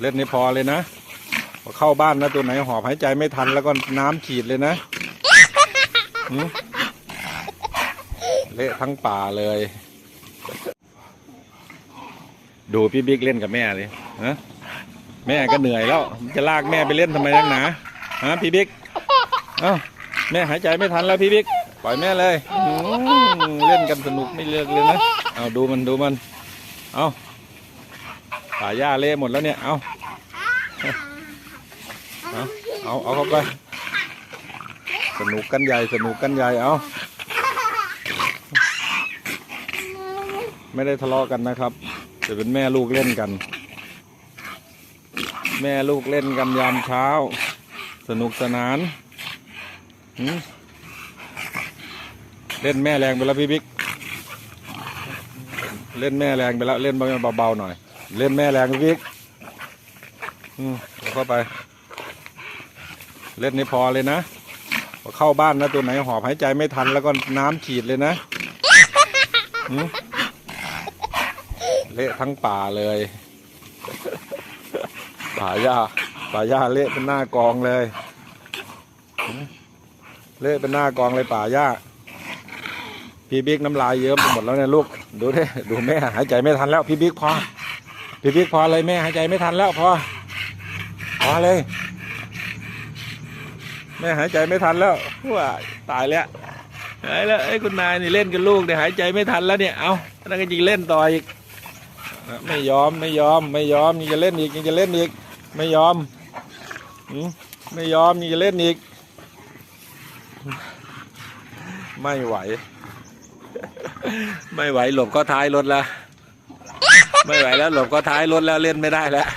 เล่นนี่พอเลยนะพอเข้าบ้านนะตัวไหนหอบหายใจไม่ทันแล้วก็น้ำขีดเลยนะหืมเละทั้งป่าเลย ดูพี่บิ๊กเล่นกับแม่เลยฮะแม่ก็เหนื่อยแล้วจะลากแม่ไปเล่นทำไมนักหนาฮะพี่บิ๊กเอ้าแม่หายใจไม่ทันแล้วพี่บิ๊กปล่อยแม่เลยอืมเล่นกันสนุกไม่เลิกเลยนะเอาดูมันดูมัน เอา ป่าหญ้าเละหมดแล้วเนี่ย เอาเอาเอาเอาเข้าไป สนุกกันใหญ่ สนุกกันใหญ่ เอาไม่ได้ทะเลาะกันนะครับจะเป็นแม่ลูกเล่นกัน แม่ลูกเล่นกันยามเช้า สนุกสนาน เล่นแม่แรงไปแล้วพี่บิ๊ก เล่นแม่แรงไปแล้ว เล่นเบาๆหน่อย เล่นแม่แรงพี่บิ๊กอืมเอเข้าไป เล่นนี่พอเลยนะพอเข้าบ้านนะตัวไหนหอบหายใจไม่ทันแล้วก็น้ำขีดเลยนะเละทั้งป่าเลยป่าหญ้าป่าหญ้าเละเป็นหน้ากองเลย เละเป็นหน้ากองเลยป่าหญ้าพี่บิ๊กน้ำลายเยิ้มไปหมดแล้วเนี่ยลูก ดูดิดูแม่หายใจไม่ทันแล้วพี่บิ๊กพอ พี่บิ๊กพอเลยแม่หายใจไม่ทันแล้วพอพอเลยแม่หายใจไม่ทันแล้วว้าตายแล้วตายแล้วไอ้คุณนายนี่เล่นกับลูกเนี่ยหายใจไม่ทันแล้วเนี่ยเอาแล้วก็ยิงเล่นต่ออีกไม่ยอมไม่ยอมไม่ยอมยังจะเล่นอีกยังจะเล่นอีกไม่ยอมไม่ยอมยังจะเล่นอีก ไม่ไหว ไม่ไหวหลบก็ท้ายรถแล้ว ไม่ไหวแล้วหลบก็ท้ายรถแล้วเล่นไม่ได้แล้ว